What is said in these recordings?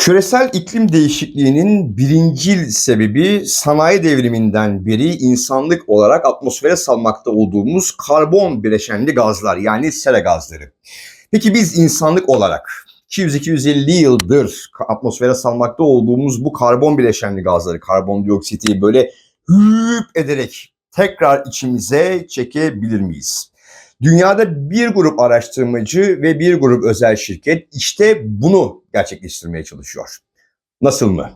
Küresel iklim değişikliğinin birincil sebebi sanayi devriminden beri insanlık olarak atmosfere salmakta olduğumuz karbon bileşenli gazlar yani sera gazları. Peki biz insanlık olarak 200-250 yıldır atmosfere salmakta olduğumuz bu karbon bileşenli gazları, karbondioksiti böyle hüp ederek tekrar içimize çekebilir miyiz? Dünyada bir grup araştırmacı ve bir grup özel şirket işte bunu gerçekleştirmeye çalışıyor. Nasıl mı?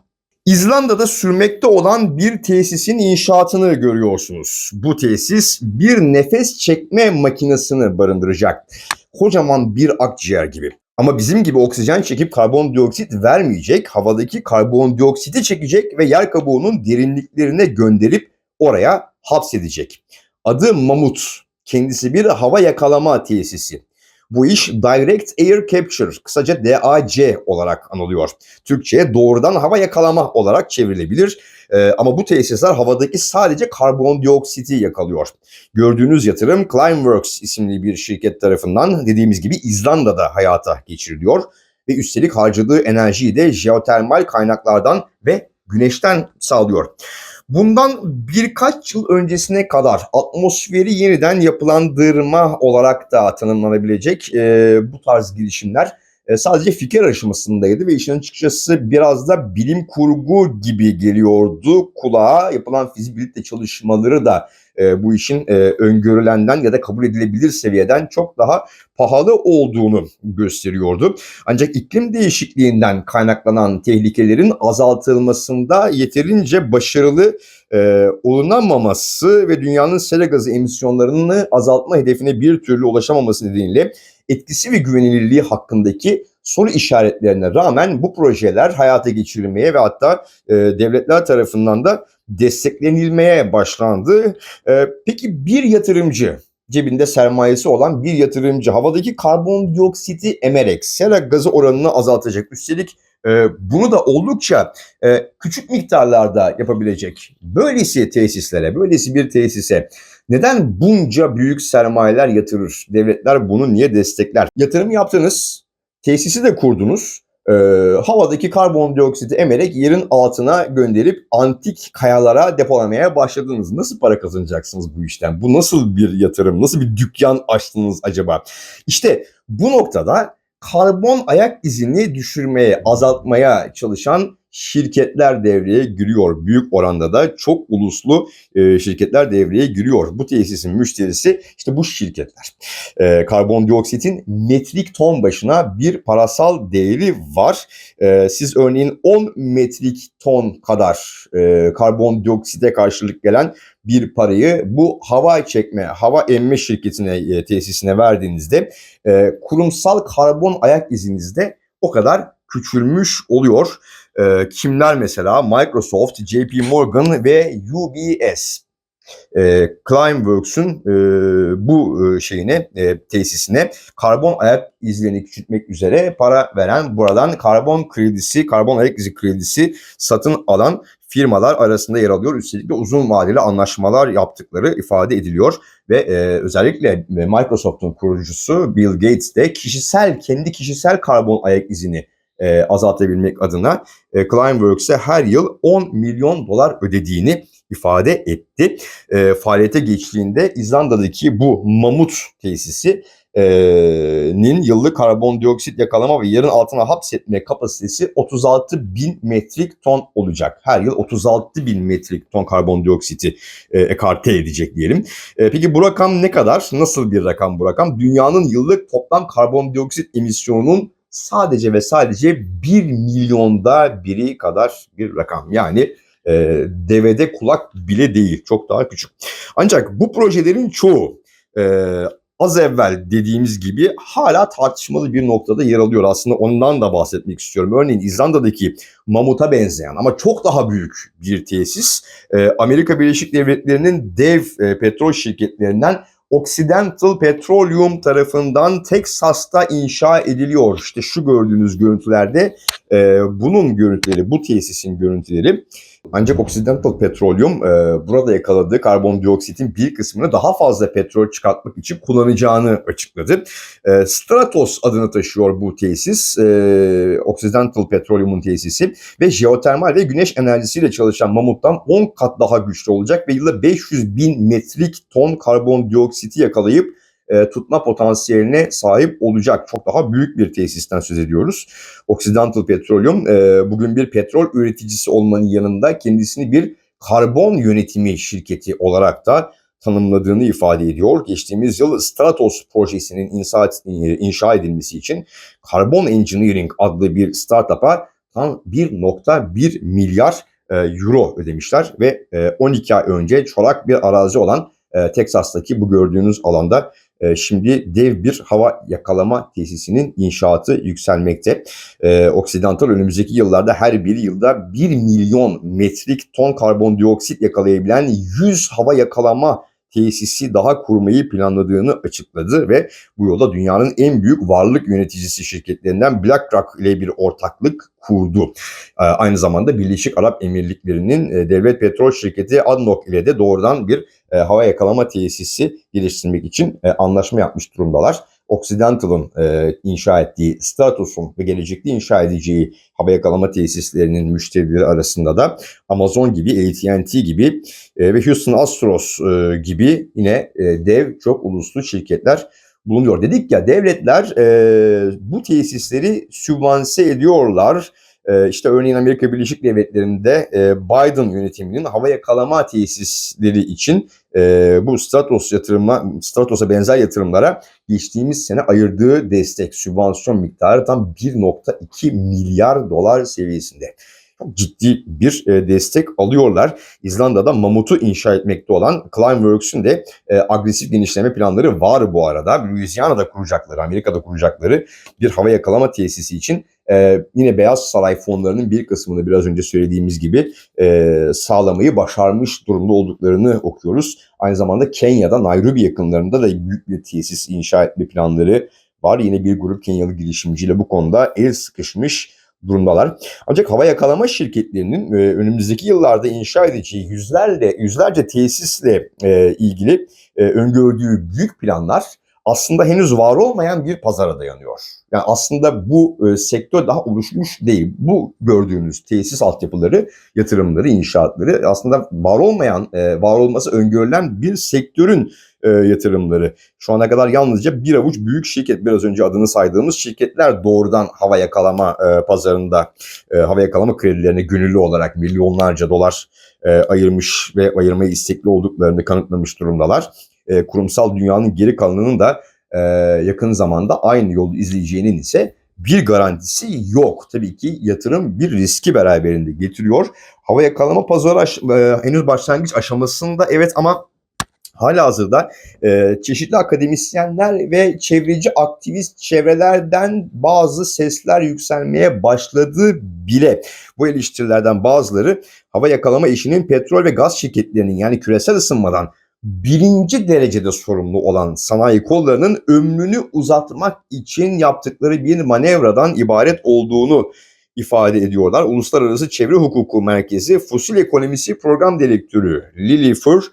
İzlanda'da sürmekte olan bir tesisin inşaatını görüyorsunuz. Bu tesis bir nefes çekme makinesini barındıracak. Kocaman bir akciğer gibi. Ama bizim gibi oksijen çekip karbondioksit vermeyecek, havadaki karbondioksiti çekecek ve yer kabuğunun derinliklerine gönderip oraya hapsedecek. Adı Mamut. Kendisi bir hava yakalama tesisi. Bu iş Direct Air Capture, kısaca DAC olarak anılıyor. Türkçe'ye doğrudan hava yakalama olarak çevrilebilir. Ee, ama bu tesisler havadaki sadece karbondioksiti yakalıyor. Gördüğünüz yatırım Climeworks isimli bir şirket tarafından dediğimiz gibi İzlanda'da hayata geçiriliyor. Ve üstelik harcadığı enerjiyi de jeotermal kaynaklardan ve güneşten sağlıyor. Bundan birkaç yıl öncesine kadar atmosferi yeniden yapılandırma olarak da tanımlanabilecek e, bu tarz girişimler sadece fikir aşamasındaydı ve işin açıkçası biraz da bilim kurgu gibi geliyordu kulağa. Yapılan fizibilite çalışmaları da e, bu işin e, öngörülenden ya da kabul edilebilir seviyeden çok daha pahalı olduğunu gösteriyordu. Ancak iklim değişikliğinden kaynaklanan tehlikelerin azaltılmasında yeterince başarılı e, olunamaması ve dünyanın sera gazı emisyonlarını azaltma hedefine bir türlü ulaşamaması nedeniyle etkisi ve güvenilirliği hakkındaki soru işaretlerine rağmen bu projeler hayata geçirilmeye ve hatta e, devletler tarafından da desteklenilmeye başlandı. E, peki bir yatırımcı cebinde sermayesi olan bir yatırımcı havadaki karbondioksiti emerek sera gazı oranını azaltacak. Üstelik bunu da oldukça e, küçük miktarlarda yapabilecek. Böylesi tesislere, böylesi bir tesise neden bunca büyük sermayeler yatırır? Devletler bunu niye destekler? Yatırım yaptınız, tesisi de kurdunuz. E, havadaki karbondioksiti emerek yerin altına gönderip antik kayalara depolamaya başladınız. Nasıl para kazanacaksınız bu işten? Bu nasıl bir yatırım? Nasıl bir dükkan açtınız acaba? İşte bu noktada karbon ayak izini düşürmeye, azaltmaya çalışan şirketler devreye giriyor. Büyük oranda da çok uluslu e, şirketler devreye giriyor. Bu tesisin müşterisi işte bu şirketler. E, karbondioksitin metrik ton başına bir parasal değeri var. E, siz örneğin 10 metrik ton kadar e, karbondioksite karşılık gelen bir parayı bu hava çekme, hava emme şirketine, e, tesisine verdiğinizde kurumsal karbon ayak izinizde o kadar küçülmüş oluyor. E, kimler mesela? Microsoft, JP Morgan ve UBS. E, Climeworks'un e, bu e, şeyine, e, tesisine karbon ayak izlerini küçültmek üzere para veren buradan karbon kredisi, karbon ayak izi kredisi satın alan firmalar arasında yer alıyor. Üstelik de uzun vadeli anlaşmalar yaptıkları ifade ediliyor ve e, özellikle Microsoft'un kurucusu Bill Gates de kişisel kendi kişisel karbon ayak izini e, azaltabilmek adına e, Climeworks'e her yıl 10 milyon dolar ödediğini ifade etti. E, faaliyete geçtiğinde İzlanda'daki bu mamut tesisi nin yıllık karbondioksit yakalama ve yerin altına hapsetme kapasitesi 36 bin metrik ton olacak. Her yıl 36 bin metrik ton karbondioksiti e, ekarte edecek diyelim. E, peki bu rakam ne kadar? Nasıl bir rakam bu rakam? Dünyanın yıllık toplam karbondioksit emisyonunun sadece ve sadece 1 milyonda biri kadar bir rakam. Yani e, devede kulak bile değil. Çok daha küçük. Ancak bu projelerin çoğu e, az evvel dediğimiz gibi hala tartışmalı bir noktada yer alıyor. Aslında ondan da bahsetmek istiyorum. Örneğin İzlanda'daki mamuta benzeyen ama çok daha büyük bir tesis e, Amerika Birleşik Devletleri'nin dev e, petrol şirketlerinden Occidental Petroleum tarafından Texas'ta inşa ediliyor. İşte şu gördüğünüz görüntülerde E, bunun görüntüleri, bu tesisin görüntüleri ancak Occidental Petroleum e, burada yakaladığı karbondioksitin bir kısmını daha fazla petrol çıkartmak için kullanacağını açıkladı. E, Stratos adını taşıyor bu tesis. E, Occidental Petroleum'un tesisi ve jeotermal ve güneş enerjisiyle çalışan mamuttan 10 kat daha güçlü olacak ve yılda 500 bin metrik ton karbondioksiti yakalayıp e, tutma potansiyeline sahip olacak. Çok daha büyük bir tesisten söz ediyoruz. Occidental Petroleum e, bugün bir petrol üreticisi olmanın yanında kendisini bir karbon yönetimi şirketi olarak da tanımladığını ifade ediyor. Geçtiğimiz yıl Stratos projesinin inşa, edilmesi için Carbon Engineering adlı bir startup'a tam 1.1 milyar e, euro ödemişler ve e, 12 ay önce çorak bir arazi olan e, Teksas'taki bu gördüğünüz alanda e, şimdi dev bir hava yakalama tesisinin inşaatı yükselmekte. E, önümüzdeki yıllarda her bir yılda 1 milyon metrik ton karbondioksit yakalayabilen 100 hava yakalama tesisi daha kurmayı planladığını açıkladı ve bu yolda dünyanın en büyük varlık yöneticisi şirketlerinden BlackRock ile bir ortaklık kurdu. Ee, aynı zamanda Birleşik Arap Emirlikleri'nin e, devlet petrol şirketi ADNOC ile de doğrudan bir e, hava yakalama tesisi geliştirmek için e, anlaşma yapmış durumdalar. Occidental'ın e, inşa ettiği Stratus'un ve gelecekte inşa edeceği hava yakalama tesislerinin müşterileri arasında da Amazon gibi, AT&T gibi e, ve Houston Astros e, gibi yine e, dev çok uluslu şirketler bulunuyor. Dedik ya devletler e, bu tesisleri sübvanse ediyorlar. E, işte örneğin Amerika Birleşik Devletleri'nde e, Biden yönetiminin hava yakalama tesisleri için e, bu Stratos yatırımla Stratos'a benzer yatırımlara geçtiğimiz sene ayırdığı destek sübvansiyon miktarı tam 1.2 milyar dolar seviyesinde çok ciddi bir e, destek alıyorlar. İzlanda'da mamutu inşa etmekte olan Climeworks'ün de agresif genişleme planları var bu arada. Louisiana'da kuracakları, Amerika'da kuracakları bir hava yakalama tesisi için e, yine Beyaz Saray fonlarının bir kısmını biraz önce söylediğimiz gibi e, sağlamayı başarmış durumda olduklarını okuyoruz. Aynı zamanda Kenya'da Nairobi yakınlarında da büyük bir tesis inşa etme planları var. Yine bir grup Kenyalı girişimciyle bu konuda el sıkışmış durumdalar. Ancak hava yakalama şirketlerinin e, önümüzdeki yıllarda inşa edeceği yüzlerle yüzlerce tesisle e, ilgili e, öngördüğü büyük planlar aslında henüz var olmayan bir pazara dayanıyor. Yani aslında bu e, sektör daha oluşmuş değil. Bu gördüğünüz tesis altyapıları, yatırımları, inşaatları aslında var olmayan, e, var olması öngörülen bir sektörün e, yatırımları. Şu ana kadar yalnızca bir avuç büyük şirket, biraz önce adını saydığımız şirketler doğrudan hava yakalama e, pazarında e, hava yakalama kredilerine gönüllü olarak milyonlarca dolar e, ayırmış ve ayırmaya istekli olduklarını kanıtlamış durumdalar. E, kurumsal dünyanın geri kalanının da e, yakın zamanda aynı yolu izleyeceğinin ise bir garantisi yok. Tabii ki yatırım bir riski beraberinde getiriyor. Hava yakalama pazarı e, henüz başlangıç aşamasında evet ama Hala hazırda e, çeşitli akademisyenler ve çevreci aktivist çevrelerden bazı sesler yükselmeye başladı bile. Bu eleştirilerden bazıları hava yakalama işinin petrol ve gaz şirketlerinin yani küresel ısınmadan birinci derecede sorumlu olan sanayi kollarının ömrünü uzatmak için yaptıkları bir manevradan ibaret olduğunu ifade ediyorlar. Uluslararası Çevre Hukuku Merkezi Fosil Ekonomisi Program Direktörü Lily Fur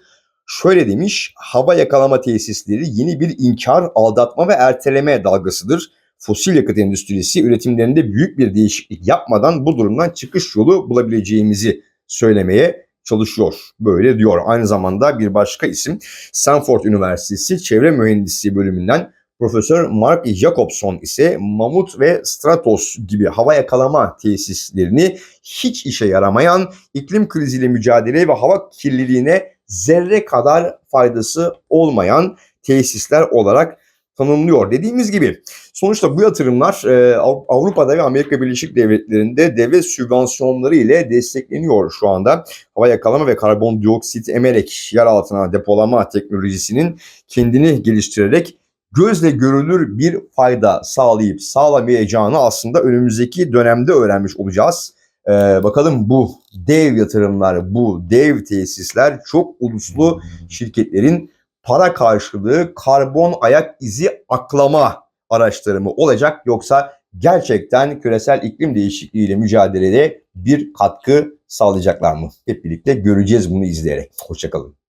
şöyle demiş, hava yakalama tesisleri yeni bir inkar, aldatma ve erteleme dalgasıdır. Fosil yakıt endüstrisi üretimlerinde büyük bir değişiklik yapmadan bu durumdan çıkış yolu bulabileceğimizi söylemeye çalışıyor. Böyle diyor. Aynı zamanda bir başka isim Stanford Üniversitesi Çevre Mühendisliği bölümünden Profesör Mark Jacobson ise Mamut ve Stratos gibi hava yakalama tesislerini hiç işe yaramayan iklim kriziyle mücadele ve hava kirliliğine zerre kadar faydası olmayan tesisler olarak tanımlıyor. Dediğimiz gibi sonuçta bu yatırımlar e, Avrupa'da ve Amerika Birleşik Devletleri'nde devlet sübvansiyonları ile destekleniyor şu anda. Hava yakalama ve karbondioksit emerek yer altına depolama teknolojisinin kendini geliştirerek gözle görülür bir fayda sağlayıp sağlamayacağını aslında önümüzdeki dönemde öğrenmiş olacağız. Ee, bakalım bu dev yatırımlar, bu dev tesisler çok uluslu şirketlerin para karşılığı karbon ayak izi aklama araçları olacak yoksa gerçekten küresel iklim değişikliğiyle mücadelede bir katkı sağlayacaklar mı? Hep birlikte göreceğiz bunu izleyerek. Hoşçakalın.